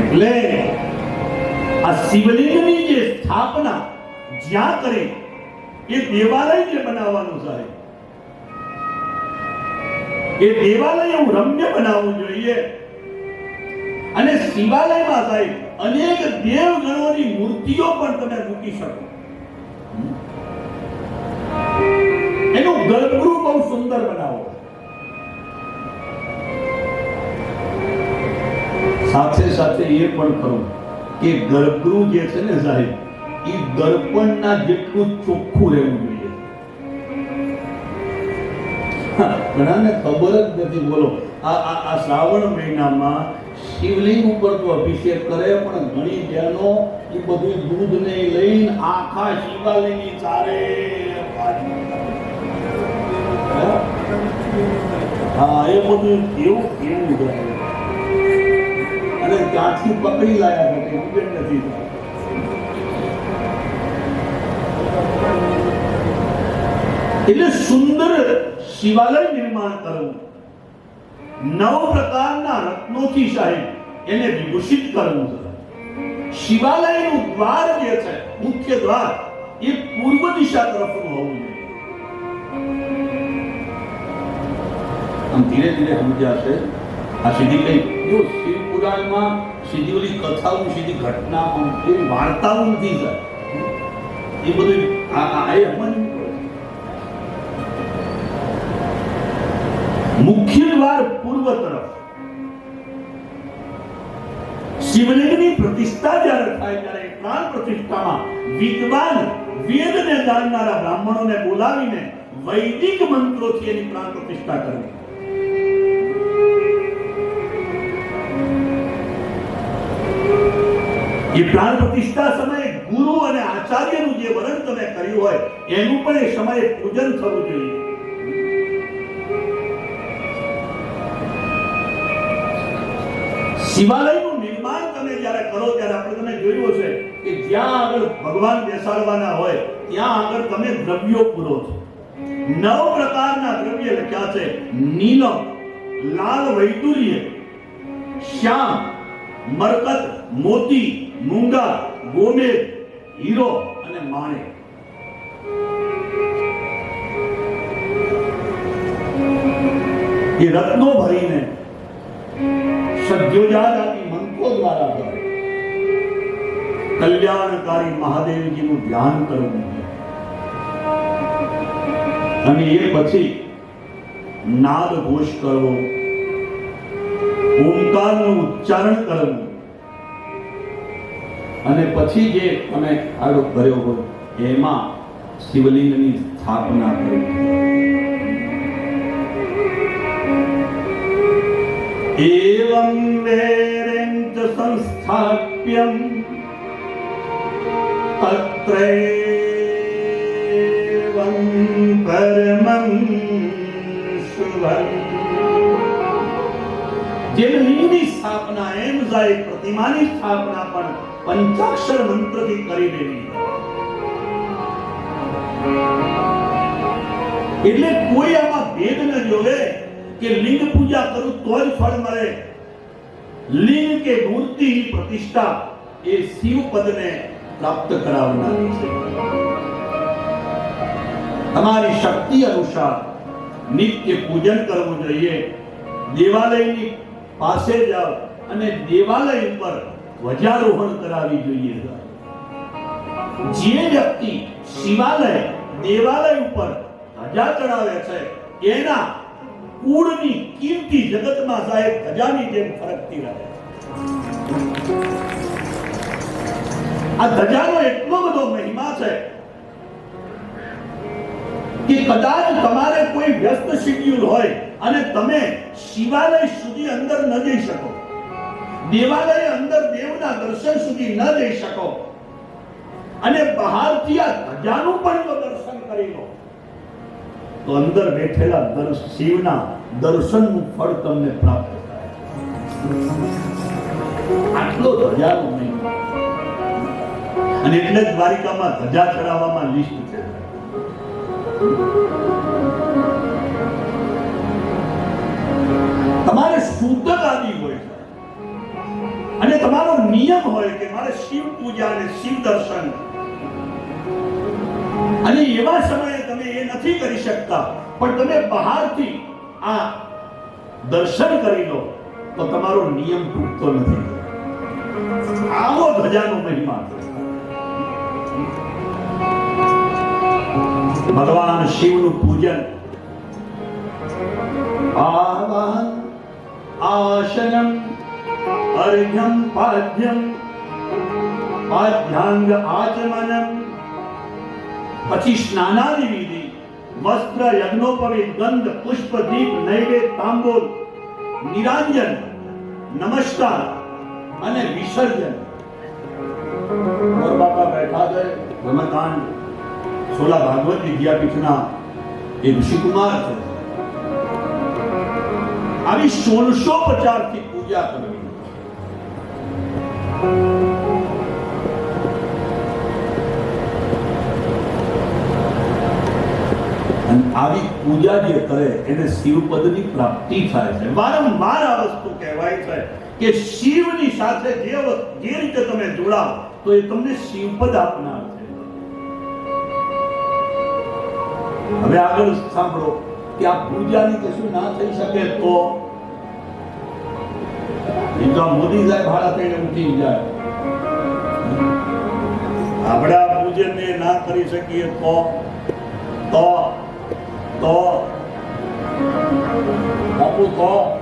એટલે આ શિવલિંગની જે સ્થાપના જ્યાં કરે, એ દેવાલય બનાવવાનું સાહેબ. એ દેવાલય એવું રમ્ય બનાવવું જોઈએ. અને શિવાલયમાં સાહેબ અનેક દેવગણોની મૂર્તિઓ પણ તમે મૂકી શકો. એનું ગર્ભગૃહ બહુ સુંદર બનાવો. સાથે સાથે એ પણ ખરું કે ગર્ભગૃહ જે છે ને સાહેબ, એ દર્પણના જેટલું ચોખ્ખું રહેવું જોઈએ. ઘણાને ખબર જ નથી, બોલો. આ આ શ્રાવણ મહિનામાં શિવલિંગ ઉપર તો અભિષેક કરે, પણ ઘણી બહેનો એ બધું દૂધ ને લઈને આખા શિવાલયની ચારે હા, એ બધું કેવું કેવું અને ત્યાંથી પકડી લાયા છે કે ઉકેલ નથી એટલે સુંદર શિવાલય નિર્માણ કરવું નવ પ્રકારના રત્નોથી સાહેબ એને વિભૂષિત કરવું છે. શિવાલયનું દ્વાર જે છે, મુખ્ય દ્વાર, એ પૂર્વ દિશા તરફનું હોવું જોઈએ. આમ ધીરે ધીરે સમજાશે આ સીધી કઈ જો શિવ પુરાણમાં સીધી ઓલી કથાઓ, સીધી ઘટનાઓ એવી વાર્તાઓ નથી સર એ બધું આ એ સમજવું. મુખ્ય દ્વાર પૂર્વ તરફ શિવલિંગની પ્રતિષ્ઠા જ્યારે થાય ત્યારે પ્રાણ પ્રતિષ્ઠામાં વિદ્વાન વેદને જાણનારા બ્રાહ્મણોને બોલાવીને વૈદિક મંત્રોથી એની પ્રાણ પ્રતિષ્ઠા કરવી એ પ્રાણ પ્રતિષ્ઠા સમયે ગુરુ અને આચાર્યનું જે વરણ તમે કર્યું હોય, એનું પણ એ સમયે પૂજન થવું જોઈએ. શિવાલયનું નિર્માણ તમે જ્યારે કરો, ત્યારે આપણે તમે જોયું હશે કે જ્યાં આગળ ભગવાન બેસાડવાના હોય, ત્યાં આગળ તમે દ્રવ્યો પૂરો છો. નવ પ્રકારના દ્રવ્ય લખ્યા છે. નીલમ, લાલ વૈદુર્ય શ્યામ, મરકત, મોતી મૂંગા ગોમેદ હીરો અને માણે. એ રત્નો ભરીને સદ્યોજાત આપી મંત્રો દ્વારા કરે કલ્યાણકારી મહાદેવજીનું ધ્યાન કરવું અને એ પછી નાદ ઘોષ કરવો, ઓમકારનું ઉચ્ચારણ કરવું. અને પછી જે અમે આરોપ ભર્યો હતો, એમાં શિવલિંગની સ્થાપના કરી. એવં વેરેન્ચ સંસ્થાપ્યમ તત્રૈવં પરમં શુભં. જે લિંગની સ્થાપના, એમ જાય, પ્રતિમાની સ્થાપના પણ પંચાક્ષર મંત્રથી કરી દેવી એટલે કોઈ આમાં ભેદ ન જોવે કે લિંગ પૂજા કરું તો જ ફળ મળે. લિંગ કે મૂર્તિ પ્રતિષ્ઠા એ શિવ પ્રાપ્ત કરાવનારી છે. તમારી શક્તિ અનુસાર નિત્ય પૂજન કરવું જોઈએ. દેવાલયની પાસે જાઓ અને દેવાલય ઉપર ધ્વજારોહણ કરાવી જોઈએ. જે વ્યક્તિ શિવાલય, દેવાલય ઉપર ધજા ચડાવે છે, એના કુળની કીર્તિ જગતમાં સાહેબ ધજાની જેમ ફરકતી રહે આ ધજાનો એટલો બધો મહિમા છે કે કદાચ તમારે કોઈ વ્યસ્ત શેડ્યુલ હોય અને તમે શિવાલય સુધી અંદર ન જઈ શકો. દેવાલય અંદર દેવના દર્શન સુધી ન જઈ શકો. અને બહારથી આ ધજાનું પણ જો દર્શન કરી લો, તો અંદર બેઠેલા શિવના દર્શનનું ફળ તમને પ્રાપ્ત થાય. આટલો ધજાનો નહીં. અને એટલે જ દ્વારિકામાં ધજા ચડાવવામાં લિસ્ટ છે. તમારે સૂતક આવી હોય અને તમારો નિયમ હોય કે મારે શિવ પૂજા અને શિવ દર્શન. અને એવા સમયે તમે એ નથી કરી શકતા. પણ તમે બહારથી આ દર્શન કરી લો, તો તમારો નિયમ તૂટતો નથી. આવો ધજાનો મહિમા. ભગવાન શિવનું પૂજન. આસનમ અર્ઘ્યમ પાદ્યમ પાદ્યાંગ આચમનમ પછી સ્નાનાદિ વિધિ વસ્ત્ર યજ્ઞોપવિત ગંધ પુષ્પ દીપ નૈવેદ્ય તાંબૂલ નિરાંજન નમસ્કાર અને વિસર્જન મોર બાપા બેઠા છે રમકાંડ સોલા ભાગવત વિદ્યાપીઠના એ ઋષિકુમાર છે આવી સોળસો પચાસ થી પૂજા કરવી અને આવી પૂજા જે કરે, એને શિવપદની પ્રાપ્તિ થાય છે. વારંવાર આ વસ્તુ કહેવાય છે કે શિવની સાથે જે જે રીતે તમે જોડાવ તો એ તમને શિવપદ આપનાર છે. હવે આગળ સાંભળો કે આ પૂજાની કશું ના થઈ શકે તો એ મોદી સાહેબ ભાડા તેને ઉઠી જાય. આપણે પૂજનને ના કરી શકીએ તો તો તો. બાપુ, તો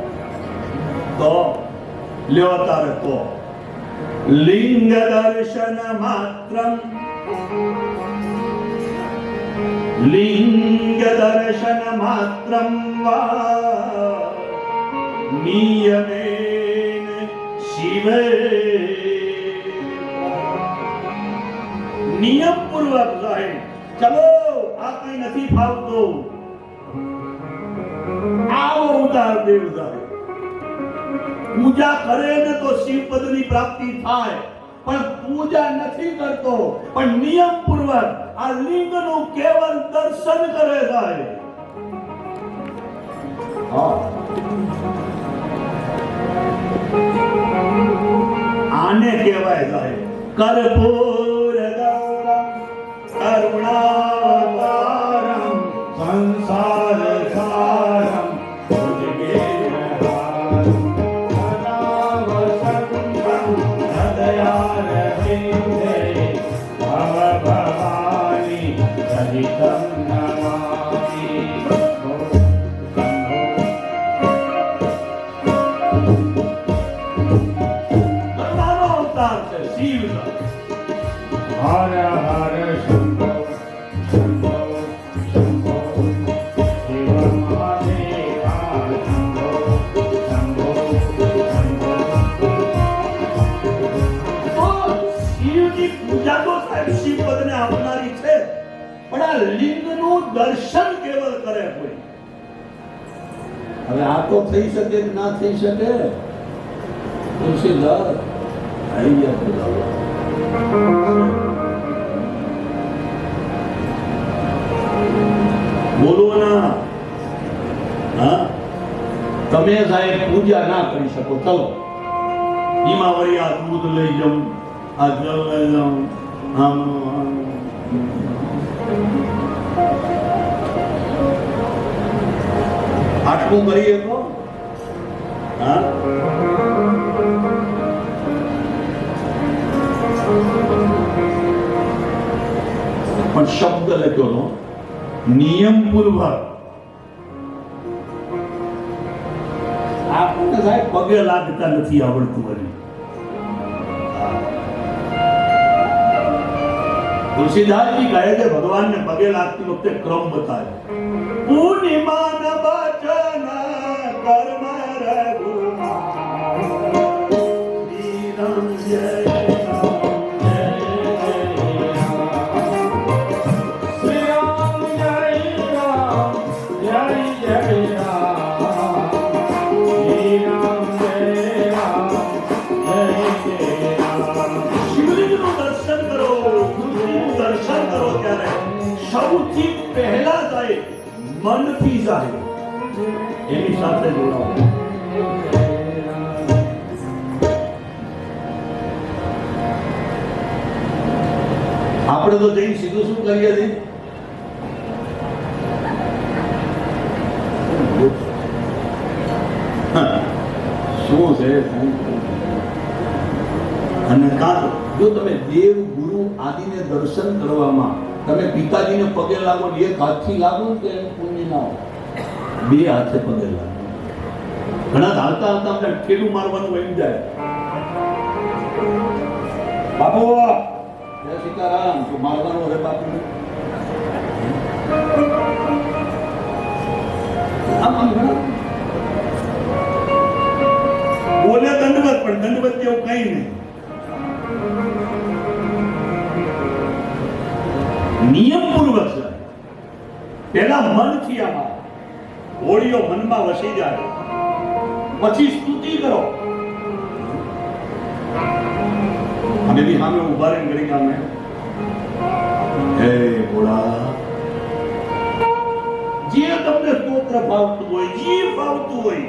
તો. લ્યો તારે તો. લિંગ દર્શન માત્રમ. લિંગ દર્શન માત્રમ વા. નિયમેન શિવે નિયમ પૂર્વક સાહેબ ચલો, આ કઈ નથી ફાવતું. આવો ઉતાર દેવ સાહેબ. પૂજા કરે ને તો શિવપદની પ્રાપ્તિ થાય. પણ પૂજા નથી કરતો. પણ નિયમ પૂર્વક આ લિંગનું કેવલ દર્શન કરે સાહેબ. હા. આને કહેવાય સાહેબ. કર્પૂર હવે આ તો થઈ શકે કે ના થઈ શકે તુલસીદાસ આવી ગયા ખુદાવા. બોલો ના હા તમે સાહેબ પૂજા ના કરી શકો, ચલો. એમાં વળી આ દૂધ લઈ જાઉં, આ જલ લઈ જાઉં, આમ આમ. આટલું કરીએ તો? હા પણ શબ્દ લખ્યો નો નિયમ પૂર્વક આપણને સાહેબ પગે લાગતા નથી આવડતું હજી તુલસીદાસજી કહે છે ભગવાનને પગે લાગતી વખતે ક્રમ બતાવે સાથે જોડાઓ. આપણે તો જઈને સીધું શું કરીએ છીએ? શું છે? અને કાં જો તમે દેવ ગુરુ આદિને દર્શન કરવામાં તમે પિતાજીને પગે લાગો એક હાથથી લાગો કે પુણ્ય ના બે હાથે પગે લાગો. ઘણા હાલતા હાલતા અમને ઠેલું મારવાનું એમ જાય. બાપુ! જય સીતારામ, તું મારવાનું હવે બાપુ. બોલે દંડવત, પણ દંડવત જેવું કઈ નહીં. નિયમપૂર્વક છે પેલા મનથી આમાં. હોળીઓ મનમાં વસી જાય. પછી સ્તુતિ કરો. અને બી સામે ઊભા રહીને ઘડી ગામે હે ભોળા, જે તમને સ્તોત્ર ફાવતું હોય, જે ફાવતું હોય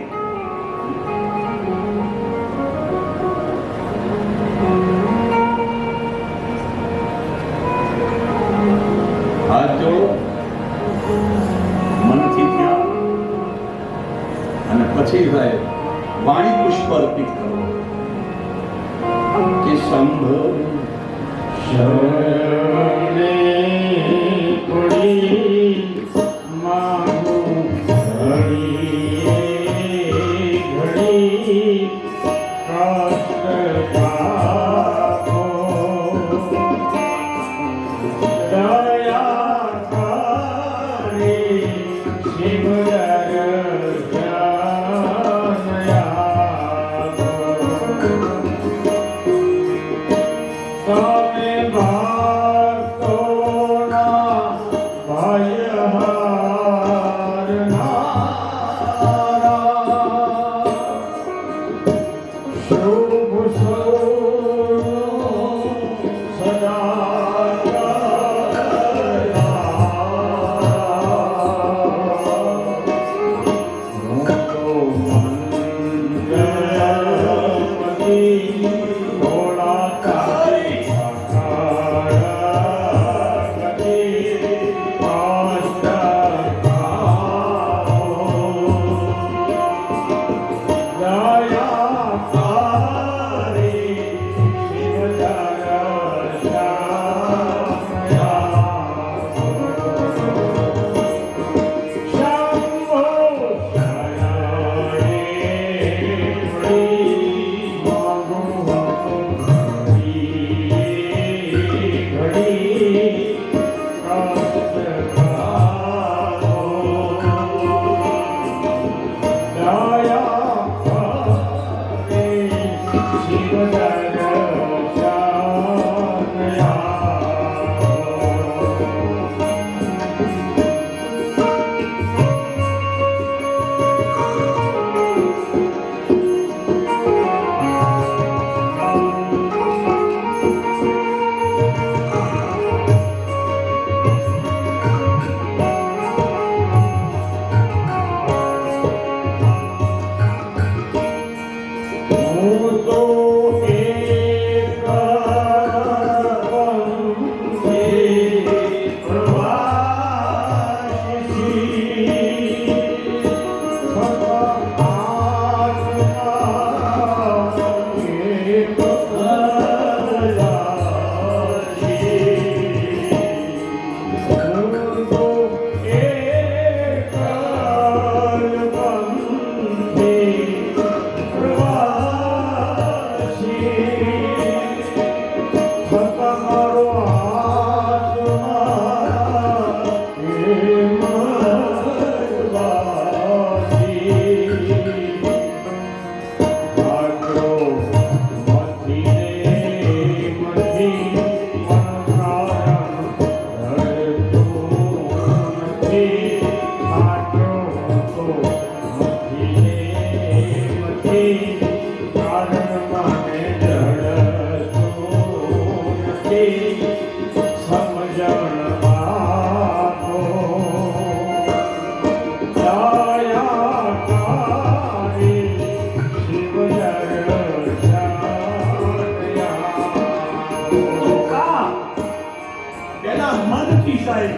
અતિશાય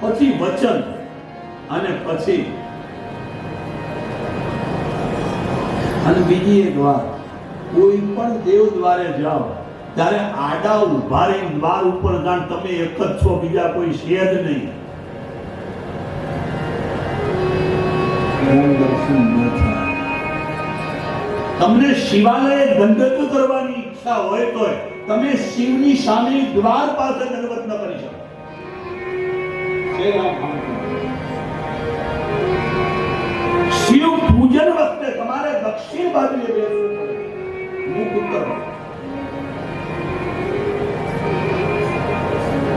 પછી વચન અને પછી અને બીજી એક વાત કોઈ પણ દેવ દ્વારે જાઓ ત્યારે આડા ઊભા રહીને દ્વાર ઉપર જાણ તમે એક જ છો બીજા કોઈ છે જ નહીં. તમને શિવાલય દંડક કરવાની ઈચ્છા હોય તો તમે શિવની સામે દ્વાર પાસે દંડવત ન શિવ પૂજન વખતે તમારે દક્ષિણ બાજુએ બેસવું પડે. મુખ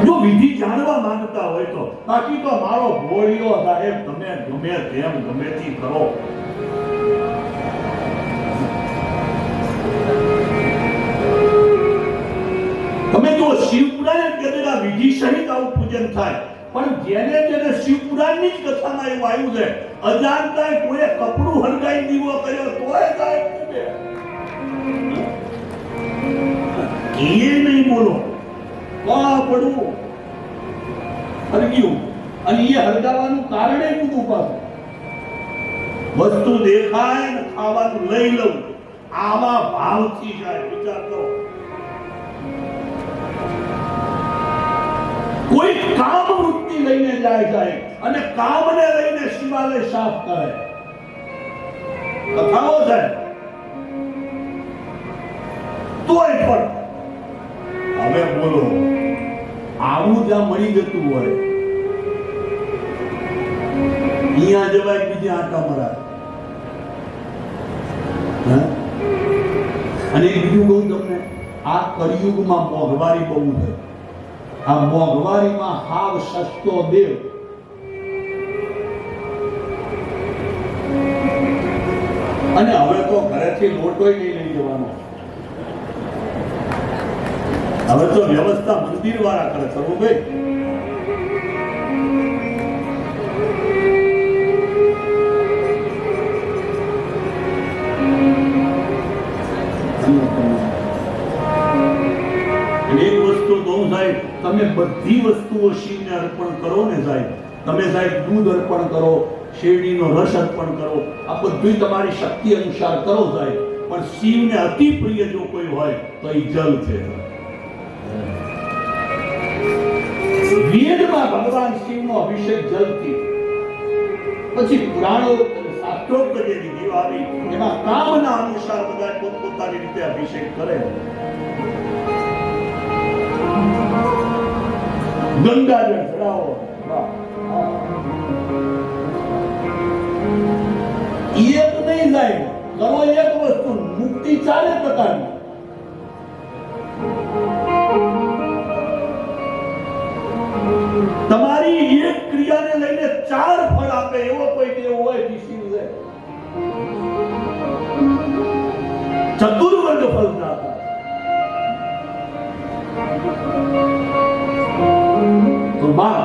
જો વિધિ જાણવા માંગતા હોય તો. બાકી તો મારો ભોળિયો સાહેબ તમે ગમે તેમ ગમે થી કરો. પણ જેને જેને શિવપુરાણની જ કથામાં એવું આવ્યું છે અજાણતા કોઈએ કપડું હળગાઈ દીવો કર્યો તોય પૂજે. કીએ નહીં બોલો. કપડું હળગ્યું. અને એ હળગાવાનું કારણે કીધું પાછું વસ્તુ દેખાય ને ખાવાનું લઈ લઉં. આવા ભાવથી જાય, વિચાર કરો. કોઈ કામ વૃત્તિ લઈને જાય જાય અને કામને લઈને શિવાલય સાફ કરે. કથાઓ છે. તોય પણ હવે બોલો, આવું જ્યાં મળી જતું હોય. અહીંયા જવાય બીજે આટા મરાય? અને બીજું કહું તમને, આ કળિયુગમાં મોંઘવારી બહુ છે. આ મોંઘવારીમાં હાવ સસ્તો દેવ અને હવે તો ઘરેથી લોટોય નહીં લઈ જવાનો. હવે તો વ્યવસ્થા મંદિર વાળા કરે, ખરું ભાઈ? એક વસ્તુ કહું સાહેબ તમે બધી વસ્તુઓ શિવને અર્પણ કરો ને સાહેબ, તમે સાહેબ દૂધ અર્પણ કરો, શેરડીનો રસ અર્પણ કરો, આ બધું તમારી શક્તિ અનુસાર કરો સાહેબ. પણ શિવને અતિ પ્રિય જો કોઈ હોય, તો એ જલ છે. વેદમાં ભગવાન શિવનો અભિષેક જલથી. પછી પુરાણો શાસ્ત્રોક્ત જે વિધિઓ એમાં કામના અનુસાર બધા પોતપોતાની રીતે અભિષેક કરે. ગંગાજળ ચડાવો. એક નહીં જાય, કરો એક વસ્તુ, મુક્તિ ચારે પ્રકારની. તમારી એક ક્રિયાને લઈને ચાર ફળ આપે, એવો કોઈ દેવ હોય ઋષિ છે ચતુર્વર્ગ ફલદાતા તો બા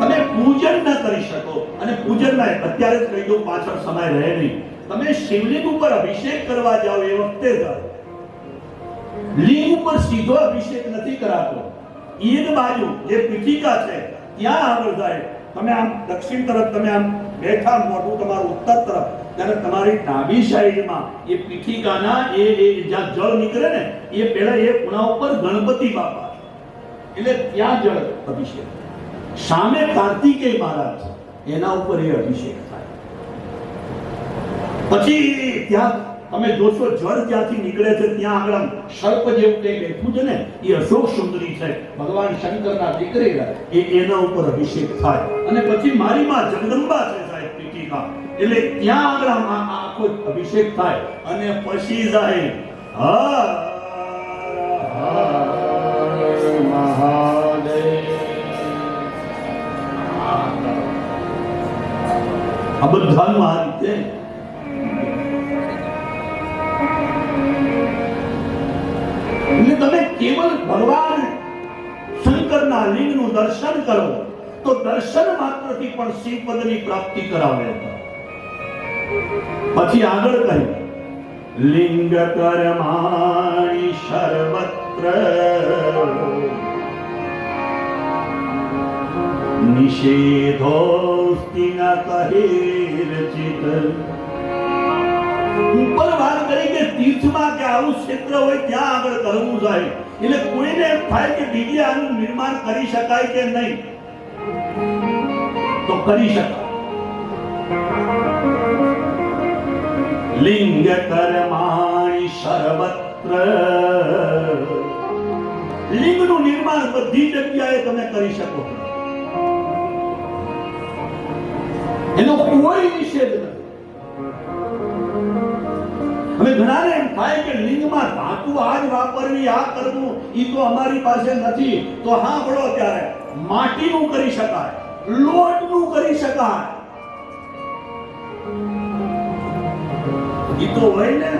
તમે પૂજન ન કરી શકો. અને પૂજનમાં અત્યારે જ કહી દઉં, પાછળ સમય રહે નહીં. તમે શિવલિંગ ઉપર અભિષેક કરવા જાઓ એ વખતે જાઓ લિંગ ઉપર સીધો અભિષેક નથી કરાતો. ઈદ બાજુ જે પીઠિકા છે, ત્યાં આગળ જાય. તમે આમ દક્ષિણ તરફ, તમે આમ બેઠા મોઢું તમારું ઉત્તર તરફ, ત્યારે તમારી ડાબી સાઈડમાં એ પીઠિકાના એ જ્યાં જળ નીકળે ને, એ પહેલા એ ખૂણા ઉપર ગણપતિ બાપા. એટલે ત્યાં જળ અભિષેક. સામે કાર્તિકેય મહારાજ, એના ઉપર એ અભિષેક થાય. પછી ત્યાં તમે જોશો જળ ત્યાંથી નીકળે છે, ત્યાં આગળ સર્પ જેવું કંઈ બેઠું છે ને, એ અશોક સુંદરી છે, ભગવાન શંકરના દીકરી એ એના ઉપર અભિષેક થાય. અને પછી મારી માં જગદંબા છે સાહેબ પીઠિકા. એટલે ત્યાં આગળ આખો અભિષેક થાય. અને પછી જાય હા આ બધાનું આ રીતે એટલે તમે કેવલ ભગવાન શંકરના લિંગનું દર્શન કરો તો દર્શન માત્રથી પણ શિવ પદની પ્રાપ્તિ કરાવે પછી આગળ કહ્યું લિંગ કર્માણી સર્વત્ર નિષેધોસ્તિ ન કહેરચિત ઉપર વાત કરી કે તીર્થમાં કે આવું ક્ષેત્ર હોય ત્યાં આગળ કરવું જાય. એટલે કોઈને એમ થાય કે બીજે આનું નિર્માણ કરી શકાય કે નહીં? તો કરી શકાય. લિંગ કર્માણી સર્વત્ર. લિંગનું નિર્માણ બધી જગ્યાએ તમે કરી શકો એનો કોઈ નિષેધ નથી. હવે ઘણાને એમ થાય કે લિંગમાં ધાતુ આ જ વાપરવી, આ કરવું એ તો અમારી પાસે નથી. તો હા ભળો ત્યારે માટીનું કરી શકાય, લોટનું કરી શકાય. ઈ તો હોય ને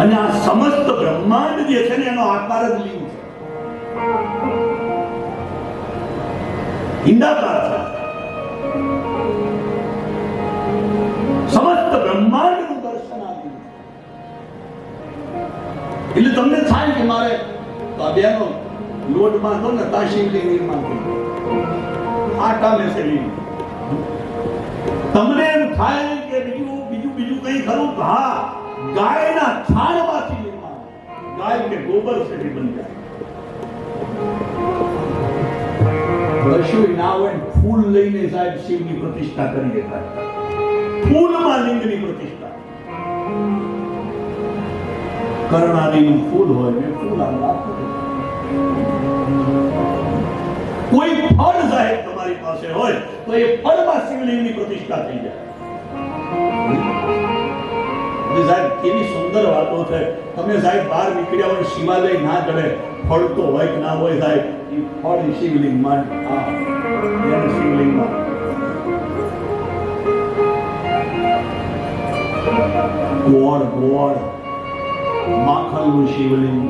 અને આ સમસ્ત બ્રહ્માંડ જે છે ને એનો આકાર જ લિંગ છે. હિંદાકાર છે. સમસ્ત બ્રહ્માંડનું દર્શન આપ્યું એટલે તમને થાય કે મારે આ બેનો લોટ બાંધો ને તા શિવલિંગ નિર્માણ કર્યું આટા મેં से તમને એમ થાય કે બીજું બીજું બીજું કઈ ખરું? હા. ગાયના છાણમાંથી નિર્માણ ગાય કે ગોબર से भी बन जाए રસોઈ ના હોય ને ફૂલ લઈને સાહેબ શિવની પ્રતિષ્ઠા કરી દેતા ફૂલમાં લિંગની પ્રતિષ્ઠા કરણાદીનું ફૂલ હોય ને ફૂલ આમ રાખો. કોઈ ફળ સાહેબ તમારી પાસે હોય તો એ ફળમાં શિવલિંગની પ્રતિષ્ઠા થઈ જાય એટલે સાહેબ કેવી સુંદર વાતો છે. તમે સાહેબ બહાર નીકળ્યા હોય શિવાલય ના ચડે. ફળતો હોય કે ના હોય સાહેબ, એ ફળ શિવલિંગમાં આ શિવલિંગમાં. ગોળ ગોળ. માખણનું શિવલિંગ.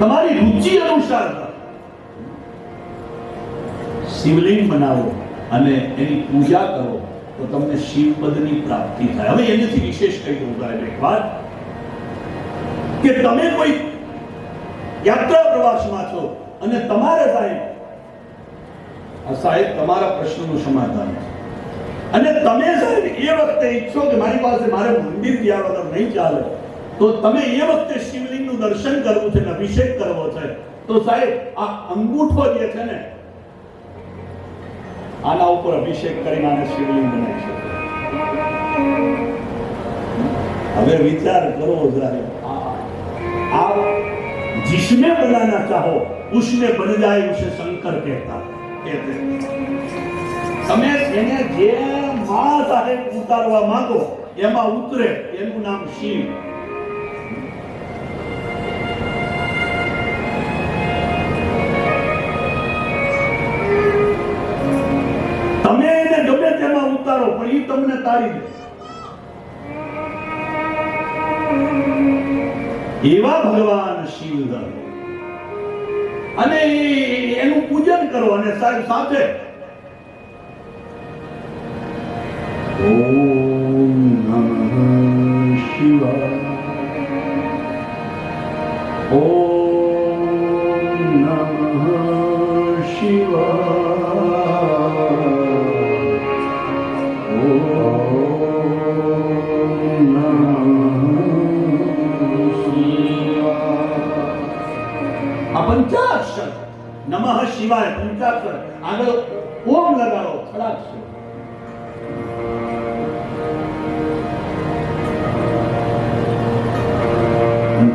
તમારી રુચિ અનુસાર શિવલિંગ બનાવો અને એની પૂજા કરો. તો તમને શિવપદની પ્રાપ્તિ થાય. હવે એનાથી વિશેષ કહી દઉં એક વાત, કે તમે કોઈ યાત્રા પ્રવાસમાં છો અને તમારે સાહેબ, આ સાહેબ તમારા પ્રશ્નનું સમાધાન છે. અને તમે સાહેબ એ વખતે ઈચ્છો કે મારી પાસે મારે મંદિર ગયા વગર નહીં ચાલે, તો તમે એ વખતે શિવલિંગનું દર્શન કરવું છે અભિષેક કરવો છે, તો સાહેબ આ અંગૂઠો જે છે ને આના ઉપર અભિષેક કરીને આને શિવલિંગ બનાવી શકે. હવે વિચાર કરો જરા આ જિસને બનાના ચાહો ઉસને બન જાય ઉસે શંકર કહેતા. તમે એને જે મા સાથે ઉતારવા માંગો, એમાં ઉતરે, એનું નામ શિવ. તમને તારી દે. એવા ભગવાન શિવ અને એનું પૂજન કરો અને સાહેબ સાથે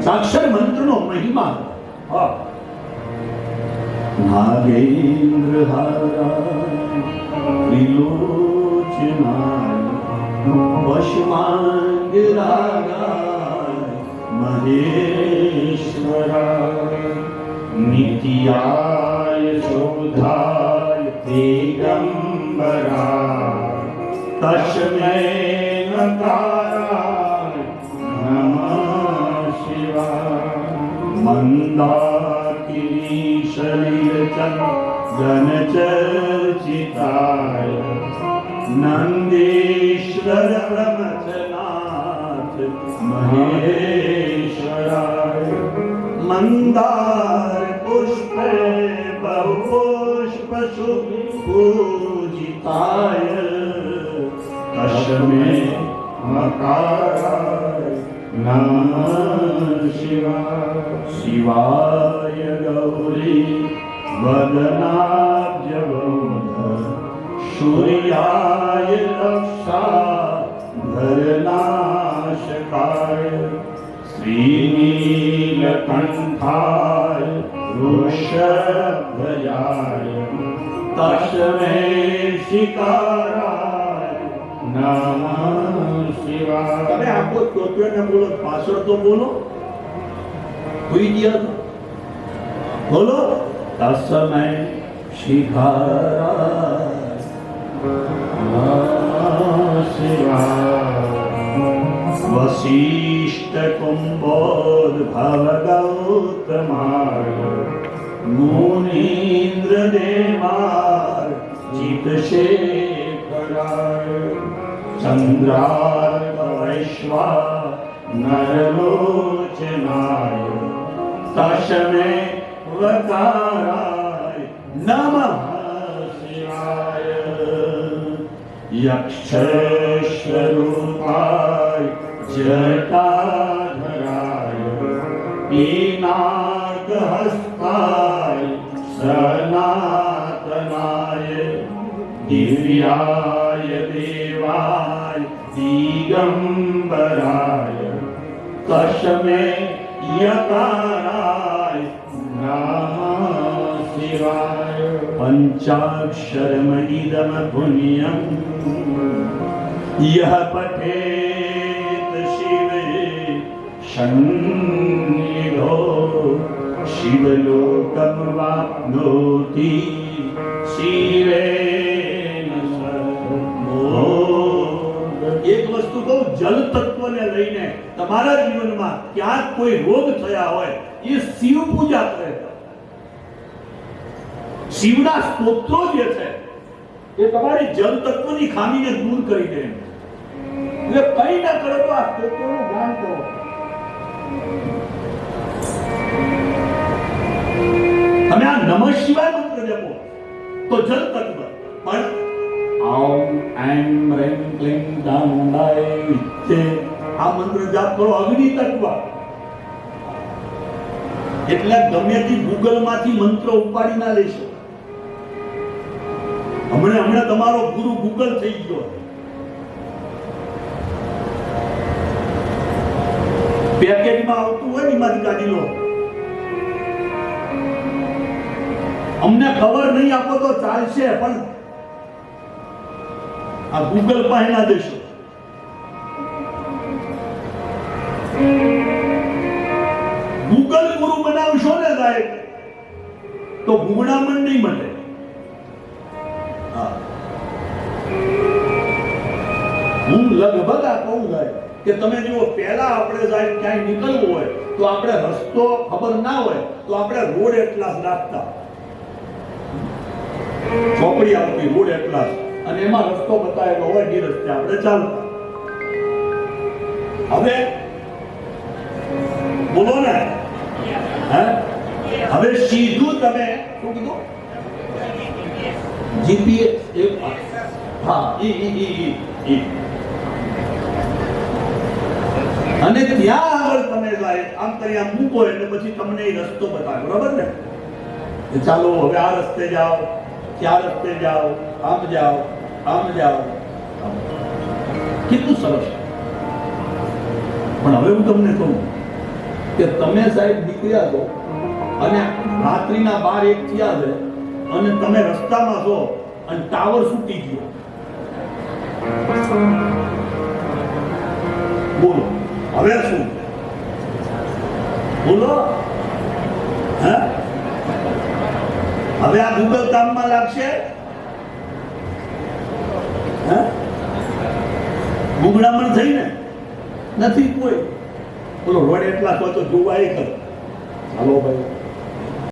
પંચાક્ષર મંત્રનો મહિમા. નાગેન્દ્ર નાગેન્દ્ર મહેશ્વરા નિત્યાય શોધાય દિગંબરાય તસ્મૈ નકારાય मन्दाकिनी शरीर नन्दीश्वर प्रवचनाथ महेश्वराय मन्दार पुष्प बहुष्पसु पूजिताय अश्मे मकाराय नमः शिवा शिवाय गौरी वदना सूर्याय लक्षा भरना श्रीनीलकण्ठाय वृषभयाय तस्मै शिकारा તમે આખો સ્તોત્રને બોલો પાછળ તો બોલો કોઈ ગયા બોલો તસ્મય શિકારાય વશિષ્ઠ કુંભોદ્ભવ ગૌતમાય મુનીન્દ્ર દેવાય ચિત શેખરાય चन्द्रार्पवैश्वा नरलोचनाय तशमे वकाराय नमः शिवाय यक्षस्वरूपाय जटाधराय पीनाकहस्ताय सनातनाय दिव्याय देव દેવાય દિગંબરાય કશમે યકારાય નમઃ શિવાય પંચાક્ષરમણિદમ પુણ્યમ યહ પઠેત શિવે સન્નિધો શિવલોકમ વાપ્નોતિ શિવે જલ તત્વને લઈને તમારા જીવનમાં ક્યાંક કોઈ રોગ થયા હોય, એ શિવ પૂજા કરે. શિવના સ્તોત્રો જે છે, એ તમારી જલ તત્વની ખામીને દૂર કરી દે. એટલે કઈ ના કરો તો આ સ્તોત્રોનું ધ્યાન કરો. તમે આ નમઃ શિવાય મંત્ર જપો, તો જલ તત્વ પણ ઓમ એમ રેમ ક્લીમ દંડાય આ મંત્ર જાપ કરો અગ્નિ તત્વ એટલે ગમે તે ગૂગલમાંથી મંત્ર ઉપાડી ના લેશો. હમણાં હમણાં તમારો ગુરુ ગૂગલ થઈ ગયો. પેકેજમાં આવતું હોય ને એમાંથી કાઢી લો. અમને ખબર નહીં આપો તો ચાલશે, પણ આ ગૂગલ પાસે દેશો ગૂગલ ગુરુ બનાવશો ને સાહેબ, તો ગુગડામણ નહીં મળે હું. લગભગ આ કહું સાહેબ, કે તમે જુઓ, પહેલા આપણે સાહેબ ક્યાંય નીકળવું હોય, તો આપણે રસ્તો ખબર ના હોય, તો આપણે રોડ એટલા રાખતા. ચોપડી આવતી રોડ એટલા. અને એમાં રસ્તો બતાવેલો હોય એ રસ્તે આપણે ચાલતા હવે બોલો ને. હવે સીધું તમે શું કીધું? જીપીએસ હા, ઈ ઈ ઈ અને ત્યાં આગળ તમે જાય આમ કરી આમ મૂકો એટલે પછી તમને એ રસ્તો બતાવે, બરાબર ને? ચાલો, હવે આ રસ્તે જાઓ, ત્યાં રસ્તે જાઓ, આમ જાઓ. આમ જાઓ આમ. કેટલું સરસ. પણ હવે હું તમને કહું કે તમે સાહેબ નીકળ્યા છો અને રાત્રિના બાર એક થયા છે અને તમે રસ્તામાં છો અને ટાવર સુટી ગયો. બોલો, હવે શું? બોલો. હે? હવે આ ગૂગલ કામમાં લાગશે? હે? ગુંગળામણ થઈ ને નથી કોઈ. બોલો રોડ એટલા તો જોવાય કર ચાલો ભાઈ.